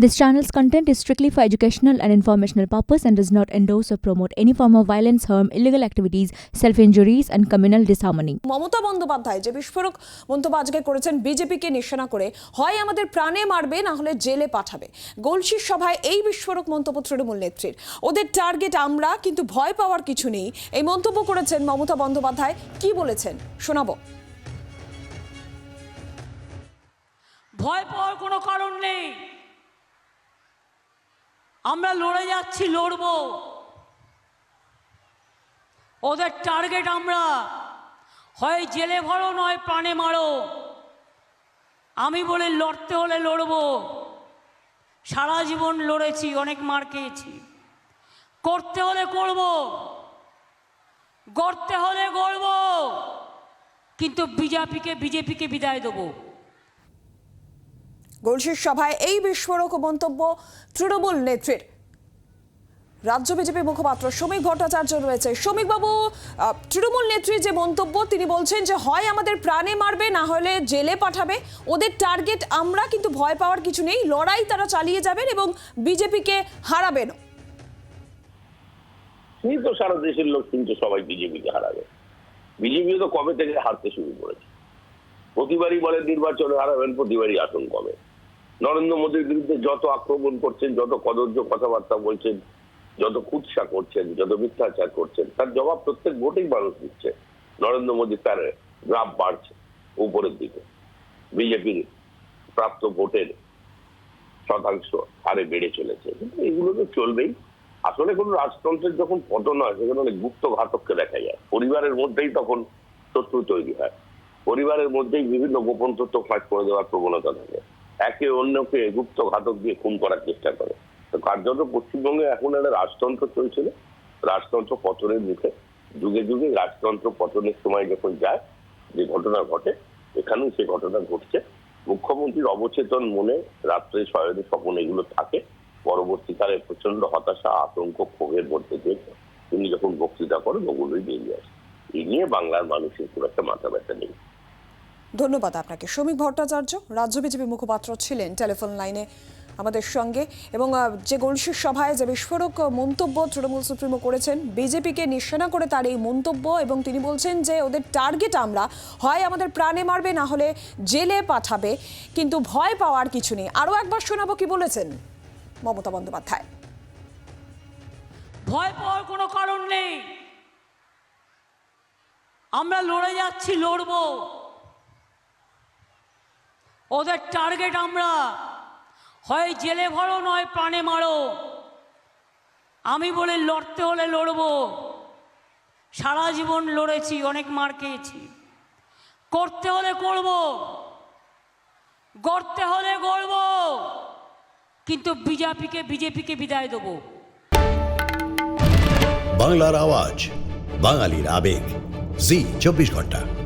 This channel's content is strictly for educational and informational purpose and does not endorse or promote any form of violence, harm, illegal activities, self-injuries and communal disharmony. Mamata Bandyopadhyay যে বিস্ফোরক মন্তব্য আজকে করেছেন বিজেপিকে নিশানা করে হয় আমাদের প্রাণে মারবে না হলে জেলে পাঠাবে গোলশির সভায় এই বিস্ফোরক মন্তব্য তৃণমূল নেত্রীর ওদের টার্গেট আমরা কিন্তু ভয় পাওয়ার কিছু নেই এই মন্তব্য করেছেন মমতা বন্দ্যোপাধ্যায় কি বলেছেন শোনাবো ভয় পাওয়ার কোনো কারণ নেই আমরা লড়ে যাচ্ছি, লড়ব। ওদের টার্গেট আমরা। হয় জেলে ভরো, নয় প্রাণে মারো। আমি বলে, লড়তে হলে লড়ব। সারা জীবন লড়েছি, অনেক মার খেয়েছি। করতে হলে করব। গড়তে হলে গড়ব। কিন্তু বিজেপিকে বিজেপিকে বিদায় দেবো। গোলশির সভায় এই বিস্ফোরক মন্তব্য তৃণমূল নেত্রীর। রাজ্য বিজেপি মুখপাত্র শ্রমিক ভট্টাচার্য রয়েছে। শ্রমিকবাবু তৃণমূল নেত্রীর যে মন্তব্য, তিনি বলছেন যে হয় আমাদের প্রাণে মারবে, না হলে জেলে পাঠাবে। ওদের টার্গেট আমরা, কিন্তু ভয় পাওয়ার কিছু নেই। লড়াই তারা চালিয়ে যাবেন এবং বিজেপিকে হারাবেন। তো সারা দেশের লোক কিন্তু সবাই বিজেপিকে হারাবে। বিজেপি তো কবে থেকে হারতে শুরু করেছে? প্রতিবারই বলে নির্বাচনে হারাবেন, প্রতিবারই আসন কমে। নরেন্দ্র মোদীর বিরুদ্ধে যত আক্রমণ করছেন, যত কদর্য কথাবার্তা বলছেন, যত কুৎসা করছেন, যত মিথ্যাচার করছেন, তার জবাব প্রত্যেক ভোটেই মানুষ দিচ্ছে। নরেন্দ্র মোদী তার গ্রাফ বাড়ছে উপরের দিকে। বিজেপির প্রাপ্ত ভোটের শতাংশ হারে বেড়ে চলেছে। কিন্তু এগুলো তো চলবেই। আসলে কোন রাজতন্ত্রের যখন পতন হয়, সেখানে অনেক গুপ্ত ঘাতককে দেখা যায়। পরিবারের মধ্যেই তখন শত্রু তৈরি হয়। পরিবারের মধ্যেই বিভিন্ন গোপন তথ্য ফাঁস করে দেওয়ার প্রবণতা থাকে। একে অন্যকে গুপ্ত ঘাতক দিয়ে খুন করার চেষ্টা করে। তো কার্যত পশ্চিমবঙ্গে এখন একটা রাজতন্ত্র চলছিল। রাজতন্ত্র পতনের মুখে যুগে যুগে রাজতন্ত্র পতনের সময় যখন যায়, যে ঘটনা ঘটে, এখানেও সে ঘটনা ঘটছে। মুখ্যমন্ত্রীর অবচেতন মনে রাত্রে শয়নে স্বপন এগুলো থাকে। পরবর্তীকালে প্রচণ্ড হতাশা, আতঙ্ক, ক্ষোভের মধ্যে দিয়ে তিনি যখন বক্তৃতা করেন, ওগুলোই বেরিয়ে আসে। এই নিয়ে বাংলার মানুষের খুব একটা মাথা ব্যথা নেই। ধন্যবাদ আপনাকে। শ্রমিক ভট্টাচার্য রাজ্য বিজেপি মুখপাত্র ছিলেন টেলিফোন লাইনে আমাদের সঙ্গে এবং যে গলসির সভায় যে বিস্ফোরক মন্তব্য তৃণমূল সুপ্রিমো করেছেন, বিজেপিকে নিশানা করে তার এই মন্তব্য এবং তিনি বলছেন যে ওদের টার্গেট আমরা, হয় আমাদের প্রাণে মারবে, না হলে জেলে পাঠাবে, কিন্তু ভয় পাওয়ার কিছু নেই। আরও একবার শোনাবো কি বলেছেন মমতা বন্দ্যোপাধ্যায়। ভয় পাওয়ার কোনো কারণ নেই। আমরা লড়ে যাচ্ছি, লড়ব। ওদের টার্গেট আমরা। হয় জেলে ভরো, নয় প্রাণে মারো। আমি বলে লড়তে হলে লড়ব। সারা জীবন লড়েছি, অনেক মার খেয়েছি। করতে হলে করব। গড়তে হলে গড়ব। কিন্তু বিজেপিকে বিজেপিকে বিদায় দেবো। বাংলার আওয়াজ, বাঙালির আবেগ। জি, চব্বিশ ঘণ্টা।